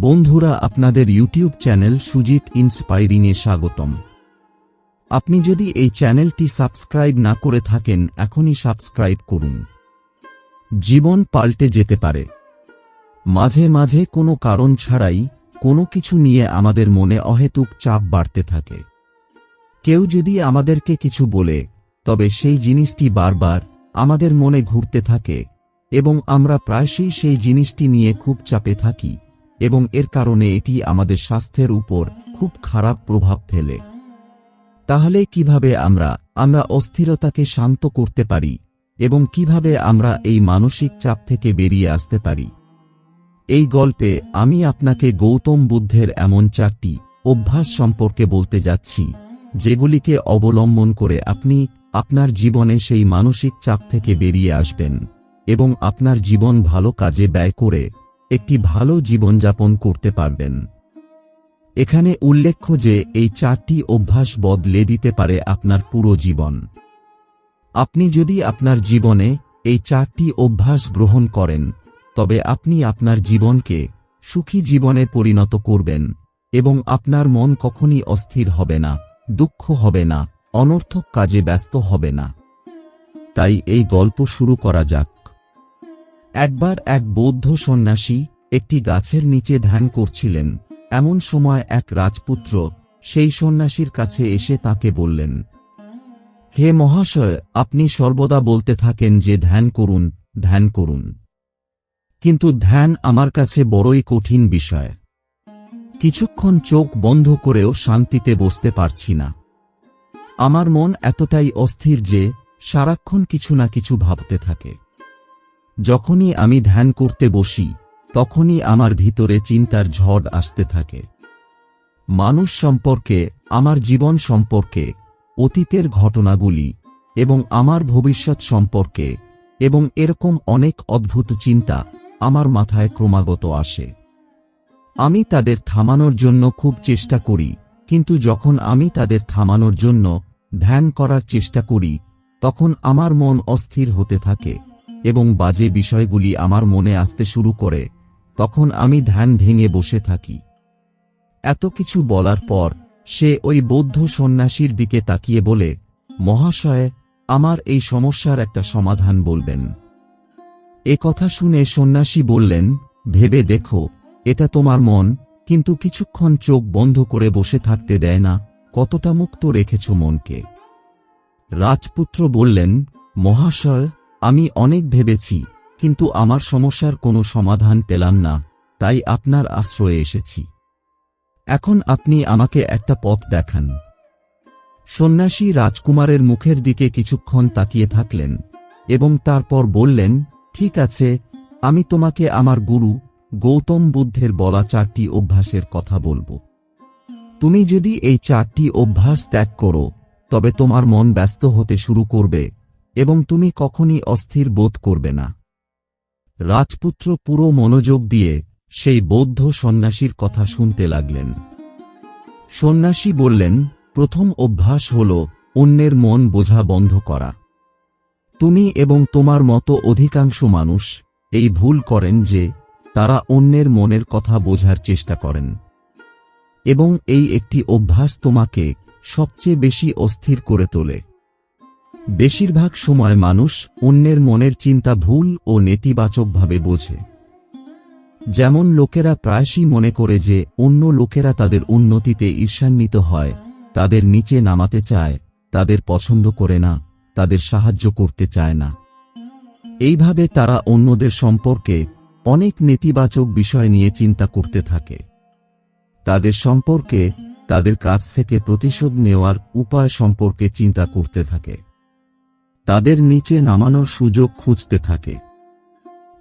বন্ধুরা, আপনাদের YouTube channel Sujit ইন্সপাইরিংয়ে স্বাগতম। আপনি যদি এই চ্যানেলটি সাবস্ক্রাইব না করে থাকেন, এখনই সাবস্ক্রাইব করুন। জীবন পাল্টে যেতে পারে। মাঝে মাঝে কোনো কারণ ছাড়াই কোনো কিছু নিয়ে আমাদের মনে অহেতুক চাপ বাড়তে থাকে। কেউ যদি আমাদেরকে কিছু বলে, তবে সেই জিনিসটি বারবার আমাদের মনে ঘুরতে থাকে এবং আমরা প্রায়শই সেই জিনিসটি নিয়ে খুব চাপে থাকি। এবং এর কারণে এটি আমাদের স্বাস্থ্যের উপর খুব খারাপ প্রভাব ফেলে। তাহলে কীভাবে আমরা আমরা অস্থিরতাকে শান্ত করতে পারি এবং কীভাবে আমরা এই মানসিক চাপ থেকে বেরিয়ে আসতে পারি? এই গল্পে আমি আপনাকে গৌতম বুদ্ধের এমন চারটি অভ্যাস সম্পর্কে বলতে যাচ্ছি, যেগুলিকে অবলম্বন করে আপনি আপনার জীবনে সেই মানসিক চাপ থেকে বেরিয়ে আসবেন এবং আপনার জীবন ভালো কাজে ব্যয় করে একটি ভালো জীবনযাপন করতে পারবেন। এখানে উল্লেখ্য যে, এই চারটি অভ্যাস বদলে দিতে পারে আপনার পুরো জীবন। আপনি যদি আপনার জীবনে এই চারটি অভ্যাস গ্রহণ করেন, তবে আপনি আপনার জীবনকে সুখী জীবনে পরিণত করবেন এবং আপনার মন কখনই অস্থির হবে না, দুঃখ হবে না, অনর্থক কাজে ব্যস্ত হবে না। তাই এই গল্প শুরু করা যাক। একবার এক বৌদ্ধ সন্ন্যাসী একটি গাছের নিচে ধ্যান করছিলেন। এমন সময় এক রাজপুত্র সেই সন্ন্যাসীর কাছে এসে তাকে বললেন, হে মহাশয়, আপনি সর্বদা বলতে থাকেন যে ধ্যান করুন ধ্যান করুন। কিন্তু ধ্যান আমার কাছে বড়ই কঠিন বিষয়। কিছুক্ষণ চোখ বন্ধ করেও শান্তিতে বসতে পারছি না। আমার মন এতটাই অস্থির যে সারাক্ষণ কিছু না কিছু ভাবতে থাকে। যখনই আমি ধ্যান করতে বসি তখনই আমার ভিতরে চিন্তার ঝড় আসতে থাকে। মানুষ সম্পর্কে, আমার জীবন সম্পর্কে, অতীতের ঘটনাগুলি, এবং আমার ভবিষ্যৎ সম্পর্কে, এবং এরকম অনেক অদ্ভুত চিন্তা আমার মাথায় ক্রমাগত আসে। আমি তাদের থামানোর জন্য খুব চেষ্টা করি, কিন্তু যখন আমি তাদের থামানোর জন্য ধ্যান করার চেষ্টা করি, তখন আমার মন অস্থির হতে থাকে, এবং বাজে বিষয়গুলি আমার মনে আসতে শুরু করে। তখন আমি ধ্যান ভেঙে বসে থাকি। এত কিছু বলার পর সে ওই বৌদ্ধ সন্ন্যাসীর দিকে তাকিয়ে বলে, মহাশয়, আমার এই সমস্যার একটা সমাধান বলবেন। এ কথা শুনে সন্ন্যাসী বললেন, ভেবে দেখো, এটা তোমার মন, কিন্তু কিছুক্ষণ চোখ বন্ধ করে বসে থাকতে দেয় না, কতটা মুক্ত রেখেছ মনকে? রাজপুত্র বললেন, মহাশয়, আমি অনেক ভেবেছি কিন্তু আমার সমস্যার কোনো সমাধান পেলাম না, তাই আপনার আশ্রয়ে এসেছি। এখন আপনি আমাকে একটা পথ দেখান। সন্ন্যাসী রাজকুমারের মুখের দিকে কিছুক্ষণ তাকিয়ে থাকলেন এবং তারপর বললেন, ঠিক আছে, আমি তোমাকে আমার গুরু, গৌতম বুদ্ধের বলা চারটি অভ্যাসের কথা বলব। তুমি যদি এই চারটি অভ্যাস ত্যাগ করো, তবে তোমার মন ব্যস্ত হতে শুরু করবে এবং তুমি কখনই অস্থির বোধ করবে না। রাজপুত্র পুরো মনোযোগ দিয়ে সেই বৌদ্ধ সন্ন্যাসীর কথা শুনতে লাগলেন। সন্ন্যাসী বললেন, প্রথম অভ্যাস হল অন্যের মন বোঝা বন্ধ করা। তুমি এবং তোমার মতো অধিকাংশ মানুষ এই ভুল করেন যে তারা অন্যের মনের কথা বোঝার চেষ্টা করেন। এবং এই একটি অভ্যাস তোমাকে সবচেয়ে বেশি অস্থির করে তোলে। বেশিরভাগ সময় মানুষ অন্যের মনের চিন্তা ভুল ও নেতিবাচকভাবে বোঝে। যেমন লোকেরা প্রায়শই মনে করে যে অন্য লোকেরা তাদের উন্নতিতে ঈর্ষান্বিত হয়, তাদের নিচে নামাতে চায়, তাদের পছন্দ করে না, তাদের সাহায্য করতে চায় না। এইভাবে তারা অন্যদের সম্পর্কে অনেক নেতিবাচক বিষয় নিয়ে চিন্তা করতে থাকে। তাদের সম্পর্কে, তাদের কাছ থেকে প্রতিশোধ নেওয়ার উপায় সম্পর্কে চিন্তা করতে থাকে। তাদের নিচে নামানোর সুযোগ খুঁজতে থাকে।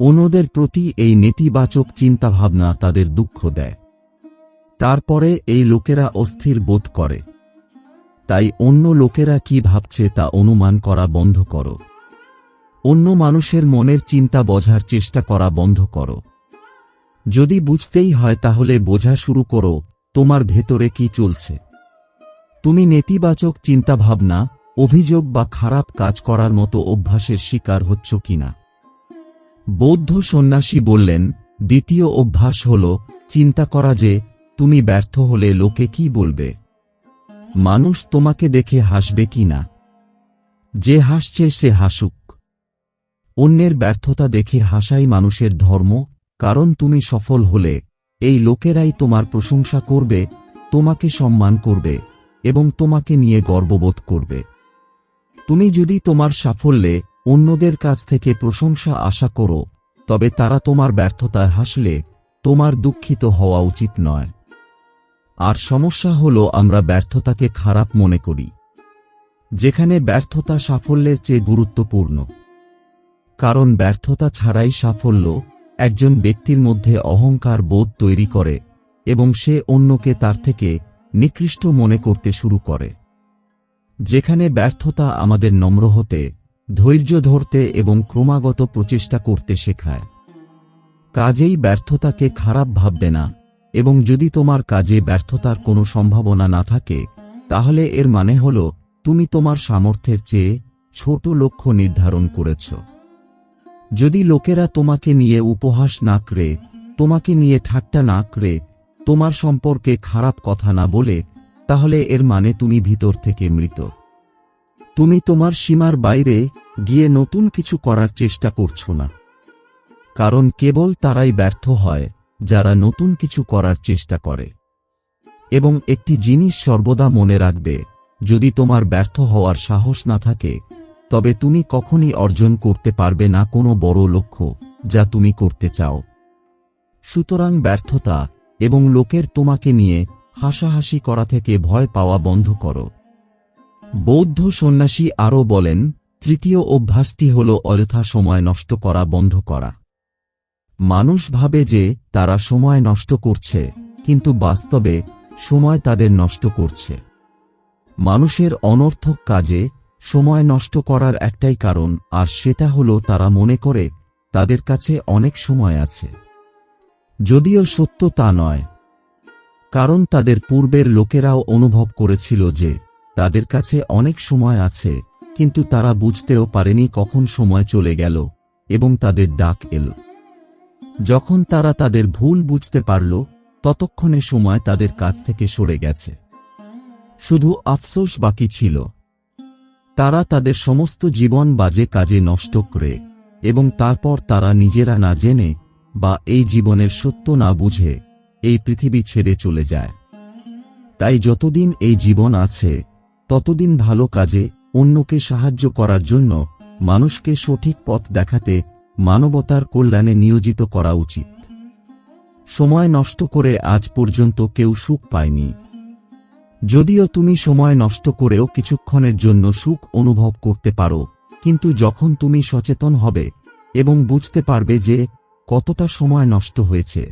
অন্যদের প্রতি এই নেতিবাচক চিন্তাভাবনা তাদের দুঃখ দেয়। তারপরে এই লোকেরা অস্থির বোধ করে। তাই অন্য লোকেরা কি ভাবছে তা অনুমান করা বন্ধ করো। অন্য মানুষের মনের চিন্তা বোঝার চেষ্টা করা বন্ধ করো। যদি বুঝতেই হয় তাহলে বোঝা শুরু করো, তোমার ভেতরে কি চলছে। তুমি নেতিবাচক চিন্তাভাবনা অভিযোগ বা খারাপ কাজ করার মতো অভ্যাসের শিকার হচ্ছ কিনা? বৌদ্ধ সন্ন্যাসী বললেন, দ্বিতীয় অভ্যাস হল চিন্তা করা যে, তুমি ব্যর্থ হলে লোকে কি বলবে? মানুষ তোমাকে দেখে হাসবে কি না যে হাসছে সে হাসুক। অন্যের ব্যর্থতা দেখে হাসাই মানুষের ধর্ম, কারণ তুমি সফল হলে, এই লোকেরাই তোমার প্রশংসা করবে, তোমাকে সম্মান করবে, এবং তোমাকে নিয়ে গর্ববোধ করবে। তুমি যদি তোমার সাফল্যে অন্যদের কাছ থেকে প্রশংসা আশা করো, তবে তারা তোমার ব্যর্থতায় হাসলে তোমার দুঃখিত হওয়া উচিত নয়। আর সমস্যা হল আমরা ব্যর্থতাকে খারাপ মনে করি, যেখানে ব্যর্থতা সাফল্যের চেয়ে গুরুত্বপূর্ণ। কারণ ব্যর্থতা ছাড়াই সাফল্য একজন ব্যক্তির মধ্যে অহংকার বোধ তৈরি করে এবং সে অন্যকে তার থেকে নিকৃষ্ট মনে করতে শুরু করে। যেখানে ব্যর্থতা আমাদের নম্র হতে, ধৈর্য ধরতে এবং ক্রমাগত প্রচেষ্টা করতে শেখায়। কাজেই ব্যর্থতাকে খারাপ ভাববে না, এবং যদি তোমার কাজে ব্যর্থতার কোনো সম্ভাবনা না থাকে, তাহলে এর মানে হল, তুমি তোমার সামর্থ্যের চেয়ে ছোট লক্ষ্য নির্ধারণ করেছ। যদি লোকেরা তোমাকে নিয়ে উপহাস না করে, তোমাকে নিয়ে ঠাট্টা না করে, তোমার সম্পর্কে খারাপ কথা না বলে তাহলে এর মানে তুমি ভিতর থেকে মৃত। তুমি তোমার সীমার বাইরে গিয়ে নতুন কিছু করার চেষ্টা করছ না। কারণ কেবল তারাই ব্যর্থ হয় যারা নতুন কিছু করার চেষ্টা করে। এবং একটি জিনিস সর্বদা মনে রাখবে, যদি তোমার ব্যর্থ হওয়ার সাহস না থাকে, তবে তুমি কখনই অর্জন করতে পারবে না কোনো বড় লক্ষ্য যা তুমি করতে চাও। সুতরাং ব্যর্থতা এবং লোকের তোমাকে নিয়ে হাসাহাসি করা থেকে ভয় পাওয়া বন্ধ করো। বৌদ্ধ সন্ন্যাসী আরও বলেন, তৃতীয় অভ্যাসটি হল অযথা সময় নষ্ট করা, বন্ধ করা। মানুষ ভাবে যে, তারা সময় নষ্ট করছে, কিন্তু বাস্তবে সময় তাদের নষ্ট করছে। মানুষের অনর্থক কাজে সময় নষ্ট করার একটাই কারণ, আর সেটা হল তারা মনে করে, তাদের কাছে অনেক সময় আছে। যদিও সত্য তা নয় কারণ তাদের পূর্বের লোকেরাও অনুভব করেছিল যে, তাদের কাছে অনেক সময় আছে, কিন্তু তারা বুঝতেও পারেনি কখন সময় চলে গেল, এবং তাদের ডাক এল। যখন তারা তাদের ভুল বুঝতে পারল, ততক্ষণে সময় তাদের কাছ থেকে সরে গেছে। শুধু আফসোস বাকি ছিল। তারা তাদের সমস্ত জীবন বাজে কাজে নষ্ট করে, এবং তারপর তারা নিজেরা না জেনে, বা এই জীবনের সত্য না বুঝে এই পৃথিবী ছেড়ে চলে যায়। তাই যতদিন এই জীবন আছে, ততদিন ভালো কাজে অন্যকে সাহায্য করার জন্য মানুষকে সঠিক পথ দেখাতে মানবতার কল্যাণে নিয়োজিত করা উচিত। সময় নষ্ট করে আজ পর্যন্ত কেউ সুখ পায়নি। যদিও তুমি সময় নষ্ট করেও কিছুক্ষণের জন্য সুখ অনুভব করতে পারো, কিন্তু যখন তুমি সচেতন হবে এবং বুঝতে পারবে যে কতটা সময় নষ্ট হয়েছে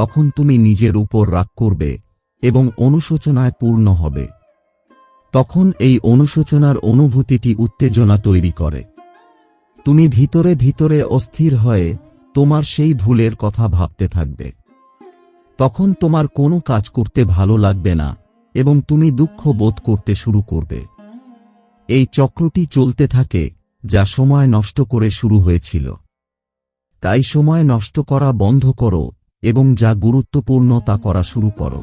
তখন তুমি নিজের উপর রাগ করবে এবং অনুশোচনায় পূর্ণ হবে। তখন এই অনুশোচনার অনুভূতিটি উত্তেজনা তৈরি করে। তুমি ভিতরে ভিতরে অস্থির হয়ে তোমার সেই ভুলের কথা ভাবতে থাকবে। তখন তোমার কোনো কাজ করতে ভালো লাগবে না এবং তুমি দুঃখ বোধ করতে শুরু করবে। এই চক্রটি চলতে থাকে যা সময় নষ্ট করে শুরু হয়েছিল। তাই সময় নষ্ট করা বন্ধ করো এবং যা গুরুত্বপূর্ণ তা করা শুরু করো।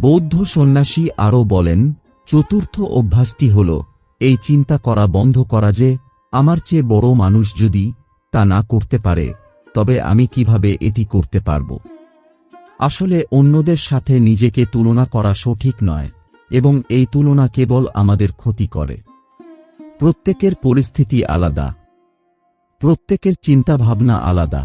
বৌদ্ধ সন্ন্যাসী আরও বলেন, চতুর্থ অভ্যাসটি হল, এই চিন্তা করা বন্ধ করা যে, আমার চেয়ে বড় মানুষ যদি তা না করতে পারে, তবে আমি কীভাবে এটি করতে পারব? আসলে অন্যদের সাথে নিজেকে তুলনা করা সঠিক নয়, এবং এই তুলনা কেবল আমাদের ক্ষতি করে। প্রত্যেকের পরিস্থিতি আলাদা। প্রত্যেকের চিন্তাভাবনা আলাদা।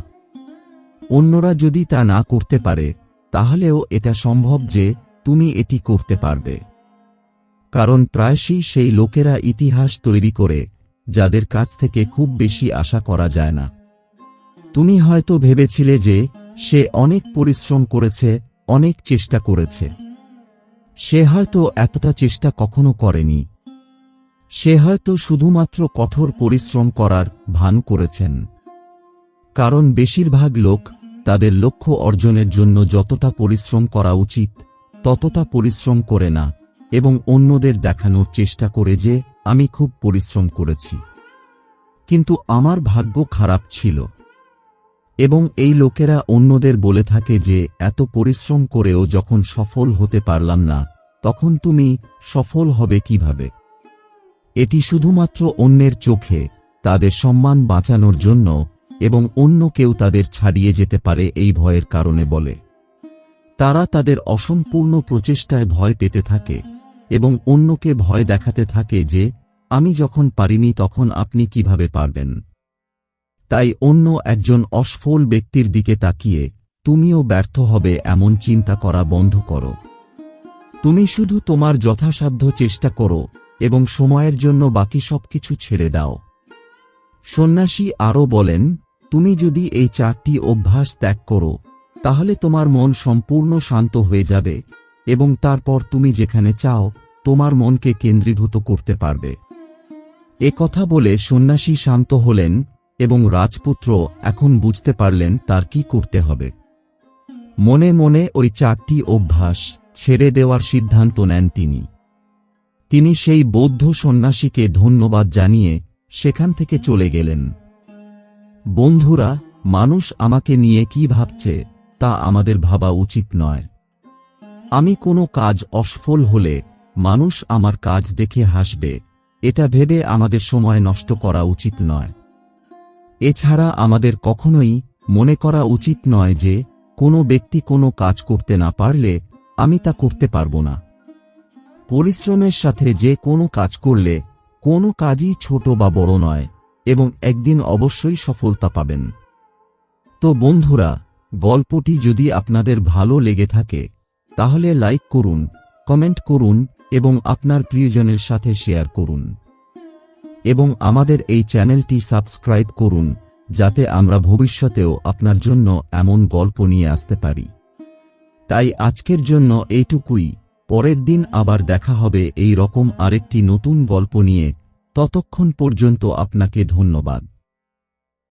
অন্যরা যদি তা না করতে পারে, তাহলেও এটা সম্ভব যে তুমি এটি করতে পারবে। কারণ প্রায়শই সেই লোকেরা ইতিহাস তৈরি করে, যাদের কাছ থেকে খুব বেশি আশা করা যায় না। তুমি হয়তো ভেবেছিলে যে সে অনেক পরিশ্রম করেছে, অনেক চেষ্টা করেছে। সে হয়তো এতটা চেষ্টা কখনো করেনি। সে হয়তো শুধুমাত্র কঠোর পরিশ্রম করার ভান করেছেন। কারণ বেশিরভাগ লোক তাদের লক্ষ্য অর্জনের জন্য যতটা পরিশ্রম করা উচিত, ততটা পরিশ্রম করে না এবং অন্যদের দেখানোর চেষ্টা করে যে, আমি খুব পরিশ্রম করেছি। কিন্তু আমার ভাগ্য খারাপ ছিল। এবং এই লোকেরা অন্যদের বলে থাকে যে, এত পরিশ্রম করেও যখন সফল হতে পারলাম না, তখন তুমি সফল হবে কীভাবে? এটি শুধুমাত্র অন্যের চোখে তাদের সম্মান বাঁচানোর জন্য এবং অন্য কেউ তাদের ছাড়িয়ে যেতে পারে এই ভয়ের কারণে বলে। তারা তাদের অসম্পূর্ণ প্রচেষ্টায় ভয় পেতে থাকে এবং অন্যকে ভয় দেখাতে থাকে যে, আমি যখন পারিনি তখন আপনি কীভাবে পারবেন? তাই অন্য একজন অসফল ব্যক্তির দিকে তাকিয়ে, তুমিও ব্যর্থ হবে এমন চিন্তা করা বন্ধ করো। তুমি শুধু তোমার যথাসাধ্য চেষ্টা করো এবং সময়ের জন্য বাকি সবকিছু ছেড়ে দাও। সন্ন্যাসী আরও বলেন তুমি যদি এই চারটি অভ্যাস ত্যাগ করো, তাহলে তোমার মন সম্পূর্ণ শান্ত হয়ে যাবে এবং তারপর তুমি যেখানে চাও, তোমার মনকে কেন্দ্রীভূত করতে পারবে। এ কথা বলে সন্ন্যাসী শান্ত হলেন এবং রাজপুত্র এখন বুঝতে পারলেন তার কি করতে হবে। মনে মনে ওই চারটি অভ্যাস ছেড়ে দেওয়ার সিদ্ধান্ত নেন তিনি। তিনি সেই বৌদ্ধ সন্ন্যাসীকে ধন্যবাদ জানিয়ে সেখান থেকে চলে গেলেন। বন্ধুরা, মানুষ আমাকে নিয়ে কি ভাবছে, তা আমাদের ভাবা উচিত নয়। আমি কোনো কাজ অসফল হলে, মানুষ আমার কাজ দেখে হাসবে, এটা ভেবে আমাদের সময় নষ্ট করা উচিত নয়। এছাড়া আমাদের কখনোই মনে করা উচিত নয় যে, কোনো ব্যক্তি কোনো কাজ করতে না পারলে, আমি তা করতে পারব না। পরিশ্রমের সাথে যে কোনো কাজ করলে, কোনো কাজই ছোট বা বড় নয়। এবং একদিন অবশ্যই সফলতা পাবেন। তো বন্ধুরা, গল্পটি যদি আপনাদের ভালো লেগে থাকে, তাহলে লাইক করুন, কমেন্ট করুন এবং আপনার প্রিয়জনের সাথে শেয়ার করুন। এবং আমাদের এই চ্যানেলটি সাবস্ক্রাইব করুন, যাতে আমরা ভবিষ্যতেও আপনার জন্য এমন গল্প নিয়ে আসতে পারি। তাই আজকের জন্য এইটুকুই, পরের দিন আবার দেখা হবে এই রকম আরেকটি নতুন গল্প নিয়ে। ততক্ষণ পর্যন্ত আপনাকে ধন্যবাদ।